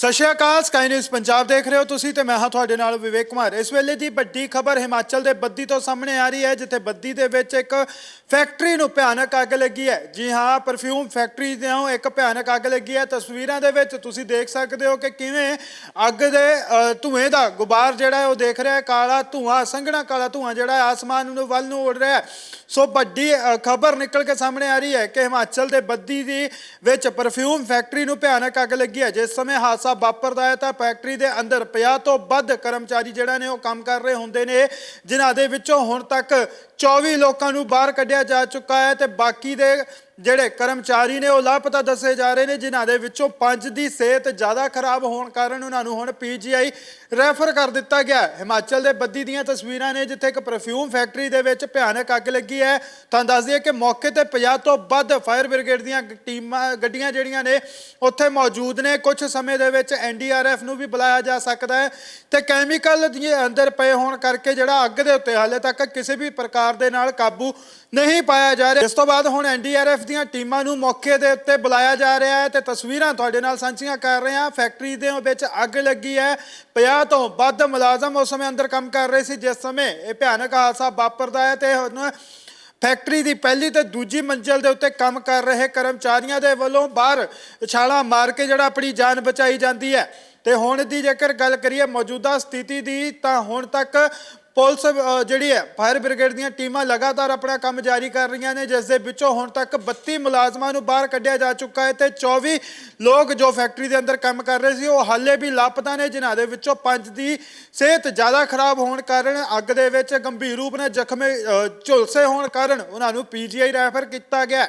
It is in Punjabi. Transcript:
ਸਤਿ ਸ਼੍ਰੀ ਅਕਾਲ ਸਕਾਈ ਨਿਊਜ਼ ਪੰਜਾਬ ਦੇਖ ਰਹੇ ਹੋ ਤੁਸੀਂ ਤੇ ਮੈਂ ਹਾਂ ਤੁਹਾਡੇ ਨਾਲ ਵਿਵੇਕ ਕੁਮਾਰ। ਇਸ ਵੇਲੇ ਦੀ ਵੱਡੀ ਖਬਰ ਹਿਮਾਚਲ ਦੇ ਬੱਦੀ ਤੋਂ ਸਾਹਮਣੇ ਆ ਰਹੀ ਹੈ ਜਿੱਥੇ ਬੱਦੀ ਦੇ ਵਿੱਚ ਇੱਕ ਫੈਕਟਰੀ ਨੂੰ ਭਿਆਨਕ ਅੱਗ ਲੱਗੀ ਹੈ। ਜੀ ਹਾਂ ਪਰਫਿਊਮ ਫੈਕਟਰੀ ਤੋਂ ਇੱਕ ਭਿਆਨਕ ਅੱਗ ਲੱਗੀ ਹੈ। ਤਸਵੀਰਾਂ ਦੇ ਵਿੱਚ ਤੁਸੀਂ ਦੇਖ ਸਕਦੇ ਹੋ ਕਿ ਕਿਵੇਂ ਅੱਗ ਦੇ ਅ, ਧੂਏ ਦਾ ਗੁਬਾਰ ਜਿਹੜਾ ਹੈ ਉਹ ਦੇਖ ਰਿਹਾ ਹੈ। ਕਾਲਾ ਧੂਆਂ ਸੰਘਣਾ ਕਾਲਾ ਧੂਆਂ ਜਿਹੜਾ ਹੈ ਆਸਮਾਨ ਨੂੰ ਵੱਲ ਨੂੰ ਉੱਡ ਰਿਹਾ ਹੈ। ਸੋ ਵੱਡੀ ਖਬਰ ਨਿਕਲ ਕੇ ਸਾਹਮਣੇ ਆ ਰਹੀ ਹੈ ਕਿ ਹਿਮਾਚਲ ਦੇ ਬੱਦੀ ਦੀ ਵਿੱਚ ਪਰਫਿਊਮ ਫੈਕਟਰੀ ਨੂੰ ਭਿਆਨਕ ਅੱਗ ਲੱਗੀ ਹੈ। ਜਿਸ ਸਮੇਂ ਹਾਦਸਾ ਵਾਪਰਦਾ ਹੈ ਤਾਂ ਫੈਕਟਰੀ ਦੇ ਅੰਦਰ 50 ਤੋਂ ਵੱਧ ਕਰਮਚਾਰੀ ਜਿਹੜਾ ਨੇ ਉਹ ਕੰਮ ਕਰ ਰਹੇ ਹੁੰਦੇ ਨੇ, ਜਿਨ੍ਹਾਂ ਦੇ ਵਿੱਚੋਂ ਹੁਣ ਤੱਕ 24 ਲੋਕਾਂ ਨੂੰ ਬਾਹਰ ਕੱਢਿਆ ਜਾ ਚੁੱਕਾ ਹੈ ਤੇ ਬਾਕੀ ਦੇ ਜਿਹੜੇ ਕਰਮਚਾਰੀ ਨੇ ਉਹ ਲਾਪਤਾ ਦੱਸੇ ਜਾ ਰਹੇ ਨੇ, ਜਿਨ੍ਹਾਂ ਦੇ ਵਿੱਚੋਂ ਪੰਜ ਦੀ ਸਿਹਤ ਜ਼ਿਆਦਾ ਖਰਾਬ ਹੋਣ ਕਾਰਨ ਉਹਨਾਂ ਨੂੰ ਹੁਣ ਪੀਜੀਆਈ ਰੈਫਰ ਕਰ ਦਿੱਤਾ ਗਿਆ ਹਿਮਾਚਲ ਦੇ ਬੱਦੀ ਦੀਆਂ ਤਸਵੀਰਾਂ ਨੇ ਜਿੱਥੇ ਇੱਕ ਪਰਫਿਊਮ ਫੈਕਟਰੀ ਦੇ ਵਿੱਚ ਭਿਆਨਕ ਅੱਗ ਲੱਗੀ ਹੈ। ਤੁਹਾਨੂੰ ਦੱਸ ਦਈਏ ਕਿ ਮੌਕੇ ਤੇ 50 ਤੋਂ ਵੱਧ ਫਾਇਰ ਬ੍ਰਿਗੇਡ ਦੀਆਂ ਟੀਮਾਂ, ਗੱਡੀਆਂ ਜਿਹੜੀਆਂ ਨੇ, ਉੱਥੇ ਮੌਜੂਦ ਨੇ। ਕੁਝ ਸਮੇਂ ਦੇ ਵਿੱਚ ਐਨਡੀਆਰਐਫ ਨੂੰ ਵੀ ਬੁਲਾਇਆ ਜਾ ਸਕਦਾ ਹੈ ਤੇ ਕੈਮੀਕਲ ਦੇ ਅੰਦਰ ਪਏ ਹੋਣ ਕਰਕੇ ਜਿਹੜਾ ਅੱਗ ਦੇ ਉੱਤੇ ਹਾਲੇ ਤੱਕ ਕਿਸੇ ਵੀ ਪ੍ਰਕਾਰ ਦੇ ਨਾਲ ਕਾਬੂ ਨਹੀਂ ਪਾਇਆ ਜਾ ਰਿਹਾ। ਇਸ ਤੋਂ ਬਾਅਦ ਹੁਣ ਐਨਡੀਆਰਐਫ ਦੀਆਂ ਟੀਮਾਂ ਨੂੰ ਮੌਕੇ ਦੇ ਉੱਤੇ ਬੁਲਾਇਆ ਜਾ ਰਿਹਾ ਹੈ ਤੇ ਤਸਵੀਰਾਂ ਤੁਹਾਡੇ ਨਾਲ ਸਾਂਝੀਆਂ ਕਰ ਰਹੇ ਹਾਂ। ਫੈਕਟਰੀ ਦੇ ਵਿੱਚ ਅੱਗ ਲੱਗੀ ਹੈ। 50 ਤੋਂ ਵੱਧ ਮੁਲਾਜ਼ਮ ਉਸ ਸਮੇਂ ਅੰਦਰ ਕੰਮ ਕਰ ਰਹੇ ਸੀ, ਜਿਸ ਸਮੇਂ ਇਹ ਭਿਆਨਕ ਹਾਦਸਾ ਵਾਪਰਦਾ ਹੈ ਤੇ ਹੁਣ ਫੈਕਟਰੀ ਦੀ ਪਹਿਲੀ ਤੇ ਦੂਜੀ ਮੰਜ਼ਲ ਦੇ ਉੱਤੇ ਕੰਮ ਕਰ ਰਹੇ ਕਰਮਚਾਰੀਆਂ ਦੇ ਵੱਲੋਂ ਬਾਹਰ ਛਾਲਾ ਮਾਰ ਕੇ ਜਿਹੜਾ ਆਪਣੀ ਜਾਨ ਬਚਾਈ ਜਾਂਦੀ ਹੈ। ਤੇ ਹੁਣ ਦੀ ਜੇਕਰ ਗੱਲ ਕਰੀਏ ਮੌਜੂਦਾ ਸਥਿਤੀ ਦੀ, ਤਾਂ ਹੁਣ ਤੱਕ ਪੁਲਿਸ ਜਿਹੜੀ ਹੈ, ਫਾਇਰ ਬ੍ਰਿਗੇਡ ਦੀਆਂ ਟੀਮਾਂ ਲਗਾਤਾਰ ਆਪਣਾ ਕੰਮ ਜਾਰੀ ਕਰ ਰਹੀਆਂ ਨੇ, ਜਿਸ ਦੇ ਵਿੱਚੋਂ ਹੁਣ ਤੱਕ 32 ਮੁਲਾਜ਼ਮਾਂ ਨੂੰ ਬਾਹਰ ਕੱਢਿਆ ਜਾ ਚੁੱਕਾ ਹੈ ਤੇ 24 ਲੋਕ ਜੋ ਫੈਕਟਰੀ ਦੇ ਅੰਦਰ ਕੰਮ ਕਰ ਰਹੇ ਸੀ, ਉਹ ਹਾਲੇ ਵੀ ਲਾਪਤਾ ਨੇ, ਜਿਨ੍ਹਾਂ ਦੇ ਵਿੱਚੋਂ ਪੰਜ ਦੀ ਸਿਹਤ ਜ਼ਿਆਦਾ ਖਰਾਬ ਹੋਣ ਕਾਰਨ, ਅੱਗ ਦੇ ਵਿੱਚ ਗੰਭੀਰ ਰੂਪ ਨਾਲ ਜ਼ਖਮੀ ਝੁਲਸੇ ਹੋਣ ਕਾਰਨ ਉਹਨਾਂ ਨੂੰ ਪੀਜੀਆਈ ਰੈਫਰ ਕੀਤਾ ਗਿਆ